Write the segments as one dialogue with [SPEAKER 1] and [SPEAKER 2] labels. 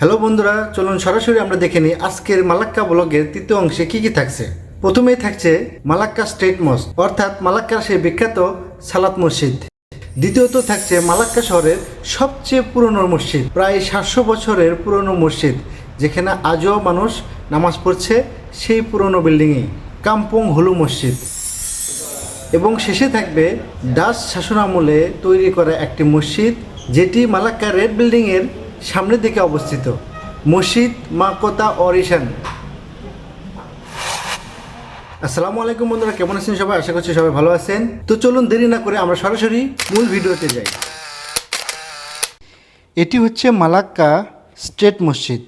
[SPEAKER 1] Hello বন্ধুরা, চলুন সরাসরি আমরা দেখে নিই আজকের মালাক্কা ব্লগের তৃতীয় অংশে কি কি থাকছে। প্রথমেই থাকছে মালাক্কা স্টেট মস্ক, অর্থাৎ মালাক্কার সেই বিখ্যাত সালাত মসজিদ। দ্বিতীয়ত থাকছে মালাক্কা শহরের সবচেয়ে পুরনো মসজিদ, প্রায় সাতশো বছরের পুরনো মসজিদ, যেখানে আজও মানুষ নামাজ পড়ছে সেই পুরনো বিল্ডিংয়ে, কাম্পং হুলু মসজিদ। এবং শেষে থাকবে ডাচ শাসনামলে তৈরি করা একটি মসজিদ, যেটি মালাক্কা রেড বিল্ডিংয়ের সামনের দিকে অবস্থিত। মসজিদ মাকোতা অরিশান। আসসালামু আলাইকুম বন্ধুরা, কেমন আছেন সবাই? আশা করছি সবাই ভালো আছেন। তো চলুন দেরি না করে আমরা সরাসরি মূল ভিডিওতে যাই। এটি হচ্ছে মালাক্কা স্টেট মসজিদ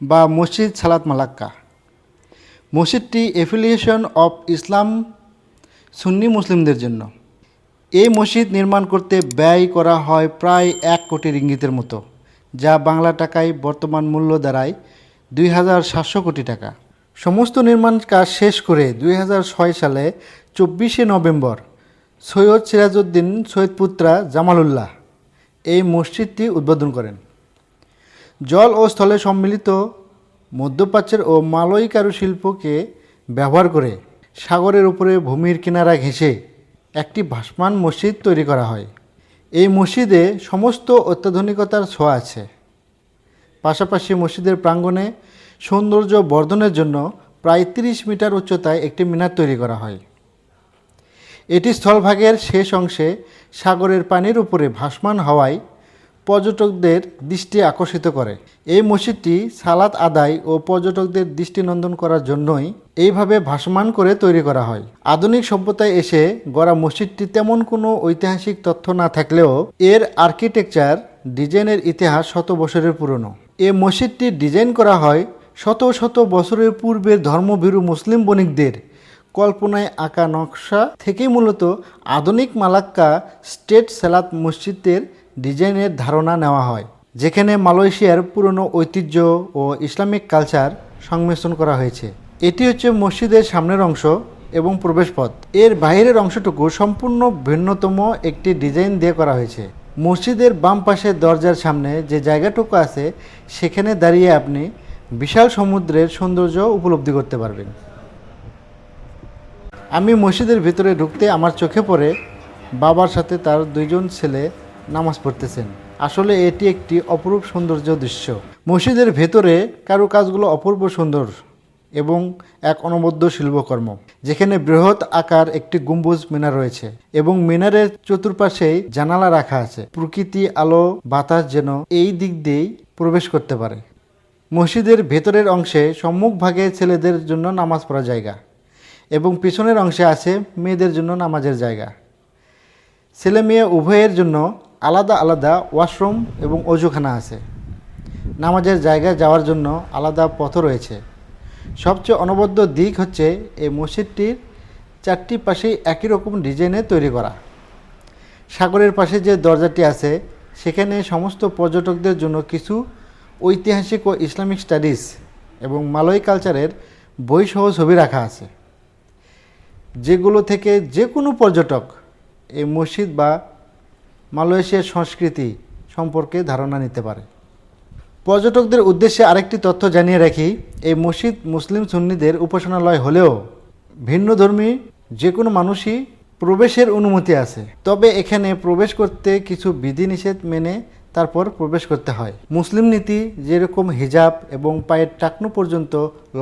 [SPEAKER 1] বা মসজিদ সালাত মালাক্কা। মসজিদটি এফিলিয়েশন অফ ইসলাম সুন্নি মুসলিমদের জন্য। এই মসজিদ নির্মাণ করতে ব্যয় করা হয় প্রায় এক কোটি রিঙ্গিতের মতো। যা বাংলা টাকায় বর্তমান মূল্য দাঁড়ায় দুই হাজার সাতশো কোটি টাকা। সমস্ত নির্মাণ কাজ শেষ করে দুই হাজার ছয় সালে চব্বিশে নভেম্বর সৈয়দ সিরাজউদ্দিন সৈয়দ পুত্রা জামালুল্লাহ এই মসজিদটি উদ্বোধন করেন। জল ও স্থলে সম্মিলিত মধ্যপ্রাচ্যের ও মালয় কারুশিল্পকে ব্যবহার করে সাগরের উপরে ভূমির কিনারা ঘেঁষে একটি ভাসমান মসজিদ তৈরি করা হয়। এই মসজিদে সমস্ত অত্যাধুনিকতার ছোঁয়া আছে। পাশাপাশি মসজিদের প্রাঙ্গণে সৌন্দর্য বর্ধনের জন্য প্রায় তিরিশ মিটার উচ্চতায় একটি মিনার তৈরি করা হয়। এটি স্থলভাগের শেষ অংশে সাগরের পানির উপরে ভাসমান হওয়ায় পর্যটকদের দৃষ্টি আকর্ষিত করে। এই মসজিদটি সালাত আদায় ও পর্যটকদের দৃষ্টিনন্দন করার জন্যই এইভাবে ভাসমান করে তৈরি করা হয়। আধুনিক সভ্যতায় এসে গড়া মসজিদটি তেমন কোনো ঐতিহাসিক তথ্য না থাকলেও এর আর্কিটেকচার ডিজাইনের ইতিহাস শত বছরের পুরনো। এ মসজিদটি ডিজাইন করা হয় শত শত বছরের পূর্বের ধর্মভীরু মুসলিম বণিকদের। কল্পনায় আঁকা নকশা থেকেই মূলত আধুনিক মালাক্কা স্টেট সালাত মসজিদের ডিজাইনের ধারণা নেওয়া হয়, যেখানে মালয়েশিয়ার পুরনো ঐতিহ্য ও ইসলামিক কালচার সংমিশ্রণ করা হয়েছে। এটি হচ্ছে মসজিদের সামনের অংশ এবং প্রবেশপথ। এর বাইরের অংশটুকু সম্পূর্ণ ভিন্নতম একটি ডিজাইন দিয়ে করা হয়েছে। মসজিদের বাম পাশের দরজার সামনে যে জায়গাটুকু আছে, সেখানে দাঁড়িয়ে আপনি বিশাল সমুদ্রের সৌন্দর্য উপলব্ধি করতে পারবেন। আমি মসজিদের ভিতরে ঢুকতে আমার চোখে পড়ে বাবার সাথে তার দুইজন ছেলে নামাজ পড়তেছেন। আসলে এটি একটি অপরূপ সৌন্দর্য দৃশ্য। মসজিদের ভেতরে কারুকাজগুলো অপূর্ব সুন্দর এবং এক অনবদ্য শিল্পকর্ম, যেখানে বৃহৎ আকার একটি গম্বুজ মিনার রয়েছে এবং মিনারের চতুর্পাশেই জানালা রাখা আছে। প্রকৃতি, আলো, বাতাস যেন এই দিক দিয়েই প্রবেশ করতে পারে। মসজিদের ভেতরের অংশে সম্মুখভাগে ছেলেদের জন্য নামাজ পড়ার জায়গা এবং পিছনের অংশে আছে মেয়েদের জন্য নামাজের জায়গা। ছেলে মেয়ে উভয়ের জন্য আলাদা আলাদা ওয়াশরুম এবং অজুখানা আছে। নামাজের জায়গায় যাওয়ার জন্য আলাদা পথ রয়েছে। সবচেয়ে অনবদ্য দিক হচ্ছে এই মসজিদটির চারটি পাশেই একই রকম ডিজাইনে তৈরি করা। সাগরের পাশে যে দরজাটি আছে, সেখানে সমস্ত পর্যটকদের জন্য কিছু ঐতিহাসিক ও ইসলামিক স্টাডিজ এবং মালয় কালচারের বইসহ ছবি রাখা আছে। যেগুলো থেকে যে কোনো পর্যটক এই মসজিদ বা মালয়েশিয়ার সংস্কৃতি সম্পর্কে ধারণা নিতে পারে। পর্যটকদের উদ্দেশ্যে আরেকটি তথ্য জানিয়ে রাখি, এই মসজিদ মুসলিম সুন্নিদের উপাসনালয় হলেও ভিন্নধর্মী যে কোনো মানুষই প্রবেশের অনুমতি আছে। তবে এখানে প্রবেশ করতে কিছু বিধিনিষেধ মেনে তারপর প্রবেশ করতে হয়। মুসলিম নীতি যেরকম হিজাব এবং পায়ের টাকনু পর্যন্ত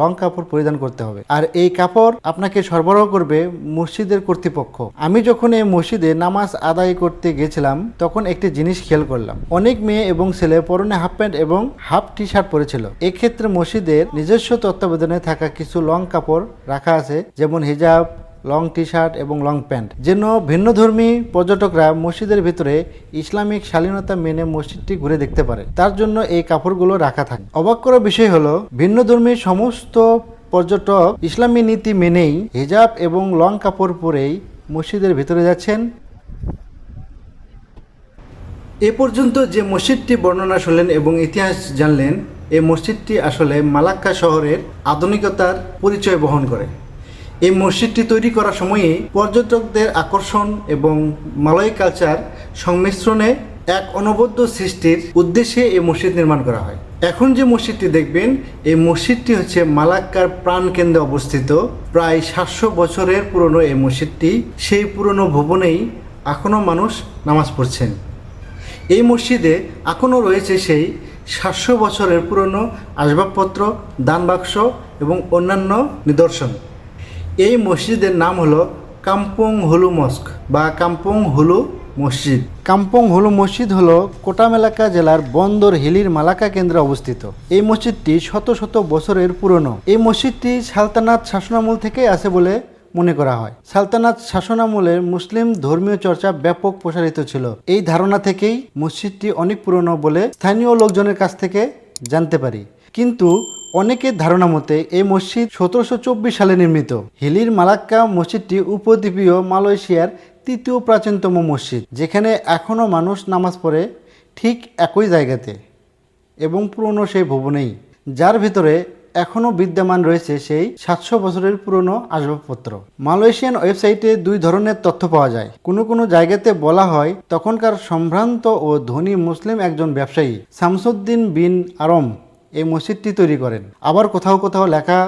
[SPEAKER 1] লং কাপড় পরিধান করতে হবে। আর এই কাপড় আপনাকে সরবরাহ করবে মসজিদের কর্তৃপক্ষ। আমি যখন এই মসজিদে নামাজ আদায় করতে গেছিলাম, তখন একটি জিনিস খেয়াল করলাম। অনেক মেয়ে এবং ছেলে পরনে হাফ প্যান্ট এবং হাফ টি শার্ট পরেছিল। এক্ষেত্রে মসজিদের নিজস্ব তত্ত্বাবধানে থাকা কিছু লং কাপড় রাখা আছে, যেমন হিজাব লং টি শার্ট এবং লং প্যান্ট। যেন ভিন্নধর্মী পর্যটকরা মসজিদের ভিতরে ইসলামিক শালীনতা মেনে মসজিদটি ঘুরে দেখতে পারে। তার জন্য এই কাপড়গুলো রাখা থাকে। অবাক করার বিষয় হলো, ভিন্নধর্মী সমস্ত পর্যটক ইসলামী নীতি মেনেই হিজাব এবং লং কাপড় পরেই মসজিদের ভিতরে যাচ্ছেন। এ পর্যন্ত যে মসজিদটি বর্ণনা শুনলেন এবং ইতিহাস জানলেন এই মসজিদটি আসলে মালাক্কা শহরের আধুনিকতার পরিচয় বহন করে। এই মসজিদটি তৈরি করার সময়ে পর্যটকদের আকর্ষণ এবং মালয় কালচার সংমিশ্রণে এক অনবদ্য সৃষ্টির উদ্দেশ্যে এই মসজিদ নির্মাণ করা হয়। এখন যে মসজিদটি দেখবেন, এই মসজিদটি হচ্ছে মালাক্কার প্রাণকেন্দ্রে অবস্থিত। প্রায় সাতশো বছরের পুরনো এই মসজিদটি। সেই পুরনো ভবনেই এখনও মানুষ নামাজ পড়ছেন। এই মসজিদে এখনও রয়েছে সেই সাতশো বছরের পুরনো আসবাবপত্র দান বাক্স এবং অন্যান্য নিদর্শন। এই মসজিদের নাম হলো কাম্পং হুলু মস্ক বা কাম্পং হুলু মসজিদ। কাম্পং হুলু মসজিদ হলো কোটামেলাকা জেলার বন্দর হিলির মালাকা কেন্দ্রে অবস্থিত। এই মসজিদটি শত শত বছরের পুরনো। এই মসজিদটি সালতানাত শাসনামল থেকে আছে বলে মনে করা হয়। সালতানাত শাসনামলের মুসলিম ধর্মীয় চর্চা ব্যাপক প্রসারিত ছিল। এই ধারণা থেকেই মসজিদটি অনেক পুরনো বলে স্থানীয় লোকজনের কাছ থেকে জানতে পারি। কিন্তু অনেকের ধারণা মতে এই মসজিদ সতেরোশো চব্বিশ সালে নির্মিত। হিলির মালাক্কা মসজিদটি উপদ্বীপীয় মালয়েশিয়ার তৃতীয় প্রাচীনতম মসজিদ, যেখানে এখনও মানুষ নামাজ পড়ে ঠিক একই জায়গাতে এবং পুরনো সেই ভবনেই। যার ভিতরে এখনও বিদ্যমান রয়েছে সেই সাতশো বছরের পুরনো আসবাবপত্র। মালয়েশিয়ান ওয়েবসাইটে দুই ধরনের তথ্য পাওয়া যায়। কোনো কোনো জায়গাতে বলা হয়, তখনকার সম্ভ্রান্ত ও ধনী মুসলিম একজন ব্যবসায়ী, শামসুদ্দিন বিন আরম এই মসজিদটি তৈরি করেন। আবার কোথাও কোথাও লেখা,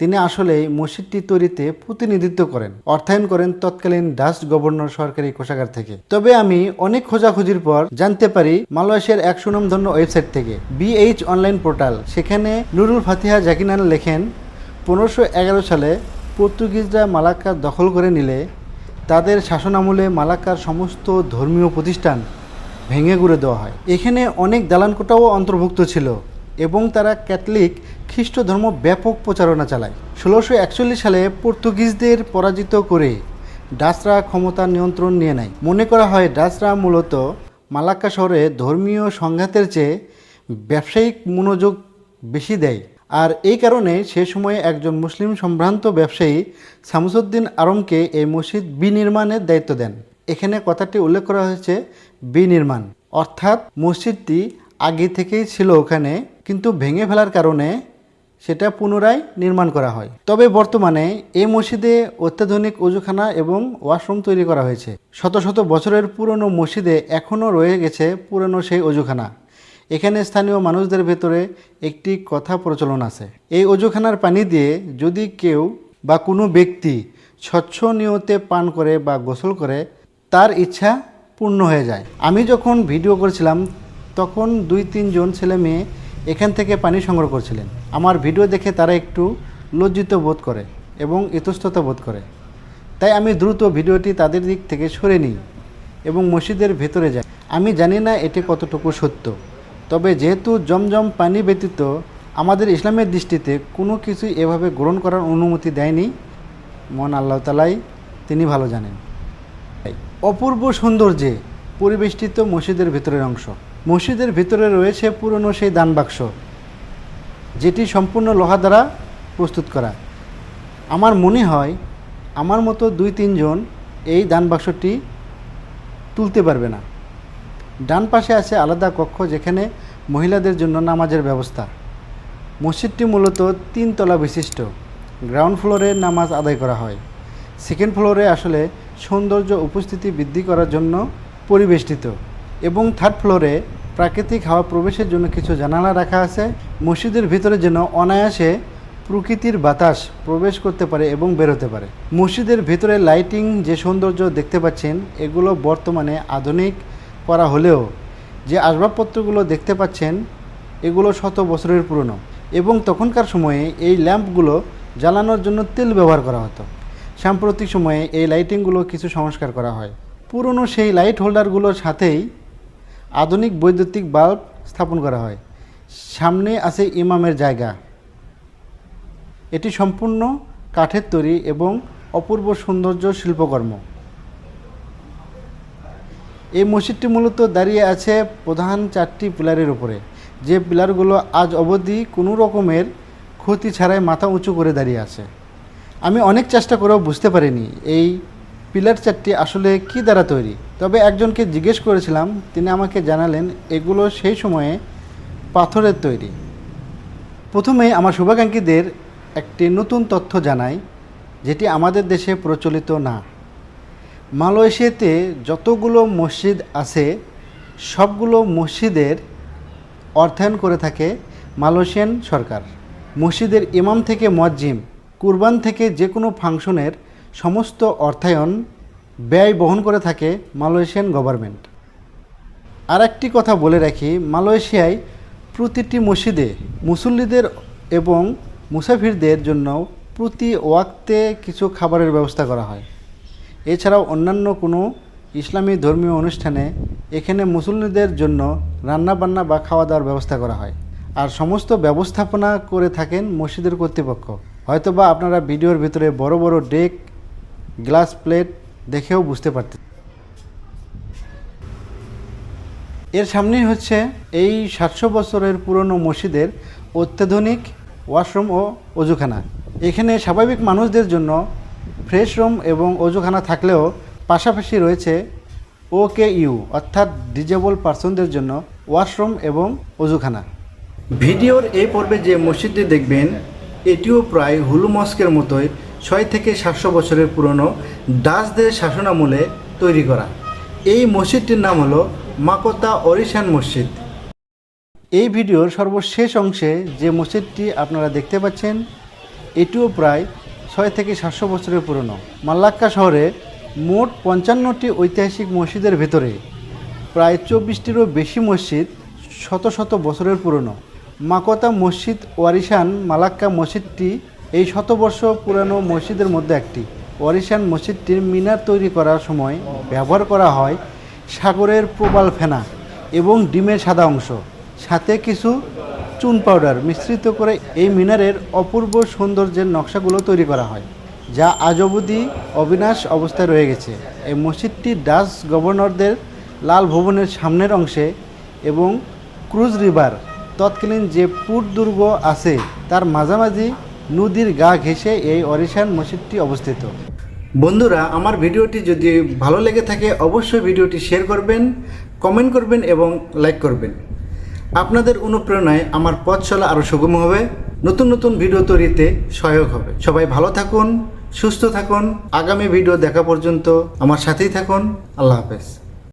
[SPEAKER 1] তিনি আসলে মসজিদটি তৈরিতে প্রতিনিধিত্ব করেন, অর্থায়ন করেন তৎকালীন ডাচ গভর্নর সরকারি কোষাগার থেকে। তবে আমি অনেক খোঁজাখুঁজির পর জানতে পারি মালয়েশিয়ার এক সুনামধন্য ওয়েবসাইট থেকে, বিএইচ অনলাইন পোর্টাল, সেখানে নুরুল ফাতিহা জাকিনান লেখেন, পনেরোশো এগারো সালে পর্তুগিজরা মালাক্কা দখল করে নিলে, তাদের শাসনামলে মালাক্কার সমস্ত ধর্মীয় প্রতিষ্ঠান ভেঙে গুঁড়ে দেওয়া হয়। এখানে অনেক দালানকোটাও অন্তর্ভুক্ত ছিল। এবং তারা ক্যাথলিক খ্রিস্ট ধর্ম ব্যাপক প্রচারণা চালায়। ষোলোশো একচল্লিশ সালে পর্তুগিজদের পরাজিত করে ডাসরা ক্ষমতা নিয়ন্ত্রণ নিয়ে নেয়। মনে করা হয় ডাসরা মূলত মালাক্কা শহরে ধর্মীয় সংঘাতের চেয়ে ব্যবসায়িক মনোযোগ বেশি দেয়। আর এই কারণে সে সময়ে একজন মুসলিম সম্ভ্রান্ত ব্যবসায়ী শামসুদ্দিন আরমকে এই মসজিদ বিনির্মাণের দায়িত্ব দেন। এখানে কথাটি উল্লেখ করা হয়েছে, বিনির্মাণ। অর্থাৎ মসজিদটি আগে থেকেই ছিল ওখানে কিন্তু ভেঙে ফেলার কারণে সেটা পুনরায় নির্মাণ করা হয়। তবে বর্তমানে এই মসজিদে অত্যাধুনিক অজুখানা এবং ওয়াশরুম তৈরি করা হয়েছে। শত শত বছরের পুরনো মসজিদে এখনও রয়ে গেছে পুরনো সেই অজুখানা। এখানে স্থানীয় মানুষদের ভেতরে একটি কথা প্রচলন আছে। এই অজুখানার পানি দিয়ে যদি কেউ বা কোনো ব্যক্তি স্বচ্ছ নিয়তে পান করে বা গোসল করে, তার ইচ্ছা পূর্ণ হয়ে যায়। আমি যখন ভিডিও করছিলাম, তখন দুই তিনজন ছেলে মেয়ে এখান থেকে পানি সংগ্রহ করছিলেন। আমার ভিডিও দেখে তারা একটু লজ্জিত বোধ করে এবং ইতস্ততা বোধ করে। তাই আমি দ্রুত ভিডিওটি তাদের দিক থেকে সরে নিই এবং মসজিদের ভেতরে যাই। আমি জানি না এটি কতটুকু সত্য, তবে যেহেতু জমজম পানি ব্যতীত আমাদের ইসলামের দৃষ্টিতে কোনো কিছুই এভাবে গ্রহণ করার অনুমতি দেয়নি মন আল্লাহ তালাই তিনি ভালো জানেন। অপূর্ব সৌন্দর্যে পরিবেষ্টিত মসজিদের ভেতরের অংশ। মসজিদের ভিতরে রয়েছে পুরনো সেই দান বাক্স, যেটি সম্পূর্ণ লোহা দ্বারা প্রস্তুত করা। আমার মনে হয় আমার মতো দুই তিনজন এই দান বাক্সটি তুলতে পারবে না। ডান পাশে আছে আলাদা কক্ষ যেখানে মহিলাদের জন্য নামাজের ব্যবস্থা। মসজিদটি মূলত তিনতলা বিশিষ্ট। গ্রাউন্ড ফ্লোরে নামাজ আদায় করা হয়। সেকেন্ড ফ্লোরে আসলে সৌন্দর্য উপস্থিতি বৃদ্ধি করার জন্য পরিবেষ্টিত এবং থার্ড ফ্লোরে প্রাকৃতিক হাওয়া প্রবেশের জন্য কিছু জানালা রাখা আছে। মসজিদের ভিতরে যেন অনায়াসে প্রকৃতির বাতাস প্রবেশ করতে পারে এবং বেরোতে পারে। মসজিদের ভিতরে লাইটিং যে সৌন্দর্য দেখতে পাচ্ছেন, এগুলো বর্তমানে আধুনিক করা হলেও যে আসবাবপত্রগুলো দেখতে পাচ্ছেন, এগুলো শত বছরের পুরনো এবং তখনকার সময়ে এই ল্যাম্পগুলো জ্বালানোর জন্য তেল ব্যবহার করা হতো। সাম্প্রতিক সময়ে এই লাইটিংগুলো কিছু সংস্কার করা হয়। পুরনো সেই লাইট হোল্ডারগুলোর সাথেই আধুনিক বৈদ্যুতিক বাল্ব স্থাপন করা হয়। সামনে আছে ইমামের জায়গা। এটি সম্পূর্ণ কাঠের তৈরি এবং অপূর্ব সৌন্দর্য শিল্পকর্ম। এই মসজিদটি মূলত দাঁড়িয়ে আছে প্রধান চারটি পিলারের উপরে। যে পিলারগুলো আজ অবধি কোনো রকমের ক্ষতি ছাড়াই মাথা উঁচু করে দাঁড়িয়ে আছে। আমি অনেক চেষ্টা করেও বুঝতে পারিনি এই পিলার চারটি আসলে কি দ্বারা তৈরি? তবে একজনকে জিজ্ঞেস করেছিলাম, তিনি আমাকে জানালেন, এগুলো সেই সময়ে পাথরের তৈরি। প্রথমে আমার শুভাকাঙ্ক্ষীদের একটি নতুন তথ্য জানাই, যেটি আমাদের দেশে প্রচলিত না। মালয়েশিয়াতে যতগুলো মসজিদ আছে, সবগুলো মসজিদের অর্থায়ন করে থাকে মালয়েশিয়ান সরকার। মসজিদের ইমাম থেকে মজ্জিম কুরবান থেকে যে কোনো ফাংশনের সমস্ত অর্থায়ন ব্যয় বহন করে থাকে মালয়েশিয়ান গভর্নমেন্ট। আর একটি কথা বলে রাখি, মালয়েশিয়ায় প্রতিটি মসজিদে মুসল্লিদের এবং মুসাফিরদের জন্য প্রতি ওয়াক্তে কিছু খাবারের ব্যবস্থা করা হয়। এছাড়াও অন্যান্য কোনো ইসলামী ধর্মীয় অনুষ্ঠানে এখানে মুসল্লিদের জন্য রান্নাবান্না বা খাওয়া দাওয়ার ব্যবস্থা করা হয়। আর সমস্ত ব্যবস্থাপনা করে থাকেন মসজিদের কর্তৃপক্ষ। হয়তোবা আপনারা ভিডিওর ভিতরে বড় বড় ডেক গ্লাস প্লেট দেখেও বুঝতে পারতেন এর সামনেই হচ্ছে এই সাতশো বছরের পুরনো মসজিদের অত্যাধুনিক ওয়াশরুম ও অজুখানা। এখানে স্বাভাবিক মানুষদের জন্য ফ্রেশ রুম এবং অজুখানা থাকলেও পাশাপাশি রয়েছে ওকে ইউ অর্থাৎ ডিজেবল পার্সনদের জন্য ওয়াশরুম এবং অজুখানা। ভিডিওর এই পর্বে যে মসজিদটি দেখবেন, এটিও প্রায় হুলু মস্কের মতোই ছয় থেকে সাতশো বছরের পুরনো ডাচদের শাসনামূলে তৈরি করা। এই মসজিদটির নাম হলো মাকোতা অরিশান মসজিদ। এই ভিডিওর সর্বশেষ অংশে যে মসজিদটি আপনারা দেখতে পাচ্ছেন, এটিও প্রায় ছয় থেকে সাতশো বছরের পুরনো। মাল্লাক্কা শহরে মোট পঞ্চান্নটি ঐতিহাসিক মসজিদের ভেতরে প্রায় চব্বিশটিরও বেশি মসজিদ শত শত বছরের পুরনো। মাকোতা মসজিদ ওয়ারিশান মালাক্কা মসজিদটি এই শতবর্ষ পুরানো মসজিদের মধ্যে একটি ওয়ারিশান মসজিদটির মিনার তৈরি করার সময় ব্যবহার করা হয় সাগরের প্রবাল ফেনা এবং ডিমের সাদা অংশ। সাথে কিছু চুন পাউডার মিশ্রিত করে এই মিনারের অপূর্ব সৌন্দর্যের নকশাগুলো তৈরি করা হয়, যা আজ অবধি অবিনাশ অবস্থায় রয়ে গেছে। এই মসজিদটি ডাচ গভর্নরদের লাল ভবনের সামনের অংশে এবং ক্রুজ রিভার, তৎকালীন যে পুট দুর্গ আছে, তার মাঝামাঝি নদীর গা ঘেঁষে এই অরিশান মসজিদটি অবস্থিত। বন্ধুরা, আমার ভিডিওটি যদি ভালো লেগে থাকে, অবশ্যই ভিডিওটি শেয়ার করবেন, কমেন্ট করবেন এবং লাইক করবেন। আপনাদের অনুপ্রেরণায় আমার পথ চলা আরও সুগম হবে, নতুন নতুন ভিডিও তৈরিতে সহায়ক হবে। সবাই ভালো থাকুন, সুস্থ থাকুন। আগামী ভিডিও দেখা পর্যন্ত আমার সাথেই থাকুন। আল্লাহ হাফেজ।